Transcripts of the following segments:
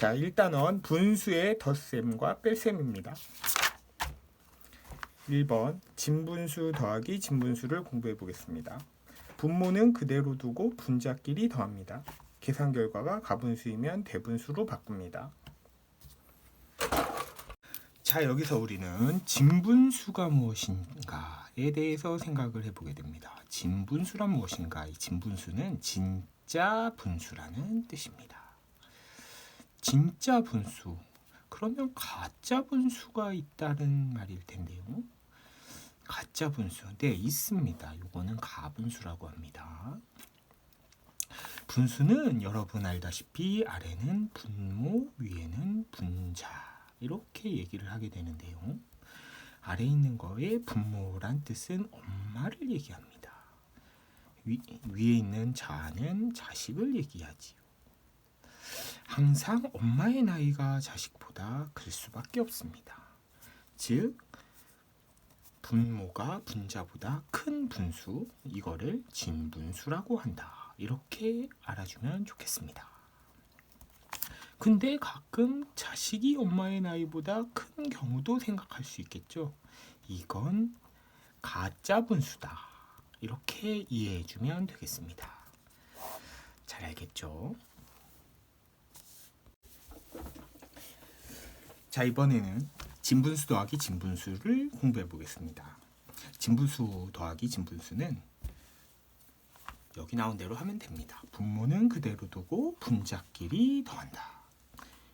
자, 일단은 분수의 덧셈과 뺄셈입니다. 1번 진분수 더하기 진분수를 공부해 보겠습니다. 분모는 그대로 두고 분자끼리 더합니다. 계산 결과가 가분수이면 대분수로 바꿉니다. 자, 여기서 우리는 진분수가 무엇인가에 대해서 생각을 해보게 됩니다. 진분수란 무엇인가? 이 진분수는 진짜 분수라는 뜻입니다. 진짜 분수. 그러면 가짜 분수가 있다는 말일 텐데요. 가짜 분수. 네, 있습니다. 요거는 가분수라고 합니다. 분수는 여러분 알다시피 아래는 분모, 위에는 분자. 이렇게 얘기를 하게 되는데요. 아래 있는 거에 분모란 뜻은 엄마를 얘기합니다. 위, 위에 있는 자는 자식을 얘기하지요. 항상 엄마의 나이가 자식보다 클 수밖에 없습니다. 즉 분모가 분자보다 큰 분수 이거를 진분수라고 한다. 이렇게 알아주면 좋겠습니다. 근데 가끔 자식이 엄마의 나이보다 큰 경우도 생각할 수 있겠죠. 이건 가짜 분수다. 이렇게 이해해 주면 되겠습니다. 잘 알겠죠? 자, 이번에는 진분수 더하기 진분수를 공부해 보겠습니다. 진분수 더하기 진분수는 여기 나온 대로 하면 됩니다. 분모는 그대로 두고 분자끼리 더한다.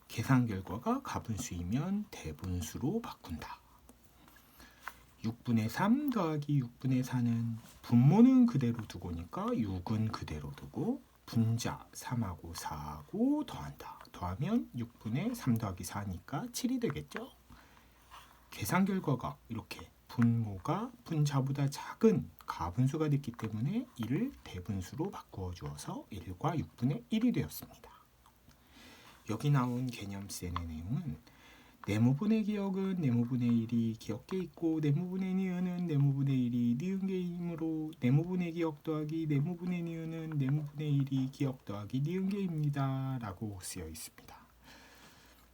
계산 결과가 가분수이면 대분수로 바꾼다. 6분의 3 더하기 6분의 4는 분모는 그대로 두고니까 6은 그대로 두고 분자 3하고 4하고 더한다. 더하면 6분의 3 더하기 4니까 7이 되겠죠? 계산 결과가 이렇게 분모가 분자보다 작은 가분수가 됐기 때문에 이를 대분수로 바꾸어 주어서 1과 6분의 1이 되었습니다. 여기 나온 개념센의 내용은 네모분의 기억은 네모분의 1이 기억계 있고 네모분의 니은은 네모분의 1이 니은계이므로 네모분의 기억 더하기 네모분의 니은은 1이 기억 더하기 니은계입니다. 라고 쓰여 있습니다.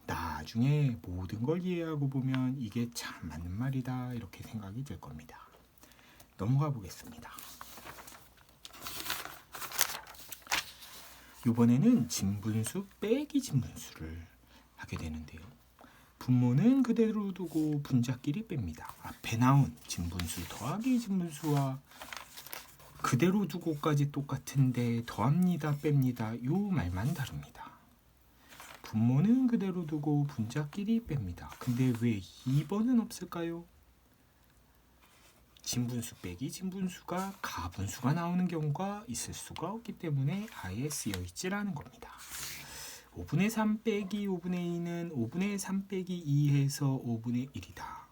나중에 모든 걸 이해하고 보면 이게 참 맞는 말이다 이렇게 생각이 들 겁니다. 넘어가 보겠습니다. 이번에는 진분수 빼기 진분수를 하게 되는데요. 분모는 그대로 두고 분자끼리 뺍니다. 앞에 나온 진분수 더하기 진분수와 그대로 두고까지 똑같은데 더합니다, 뺍니다. 요 말만 다릅니다. 분모는 그대로 두고 분자끼리 뺍니다. 근데 왜 2번은 없을까요? 진분수 빼기 진분수가 가분수가 나오는 경우가 있을 수가 없기 때문에 아예 쓰여 있지라는 겁니다. 5분의 3 빼기 5분의 2는 5분의 3 빼기 2해서 5분의 1이다.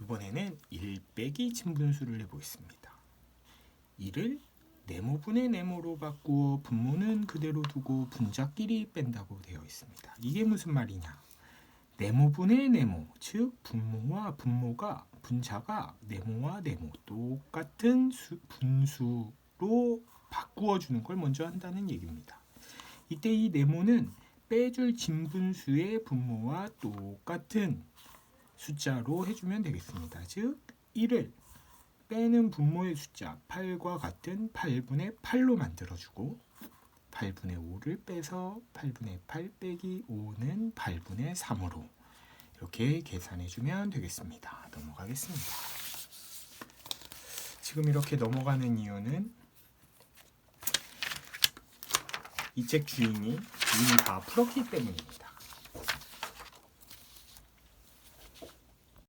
이번에는 1 빼기 진분수를 해보겠습니다. 1을 네모분의 네모로 바꾸어 분모는 그대로 두고 분자끼리 뺀다고 되어 있습니다. 이게 무슨 말이냐? 네모분의 네모, 즉 분모와 분모가 분자가 네모와 네모 똑같은 수, 분수로 바꾸어 주는 걸 먼저 한다는 얘기입니다. 이때 이 네모는 빼줄 진분수의 분모와 똑같은 숫자로 해주면 되겠습니다. 즉 1을 빼는 분모의 숫자 8과 같은 8분의 8로 만들어주고 8분의 5를 빼서 8분의 8 빼기 5는 8분의 3으로 이렇게 계산해 주면 되겠습니다. 넘어가겠습니다. 지금 이렇게 넘어가는 이유는 이 책 주인이 이미 다 풀었기 때문입니다.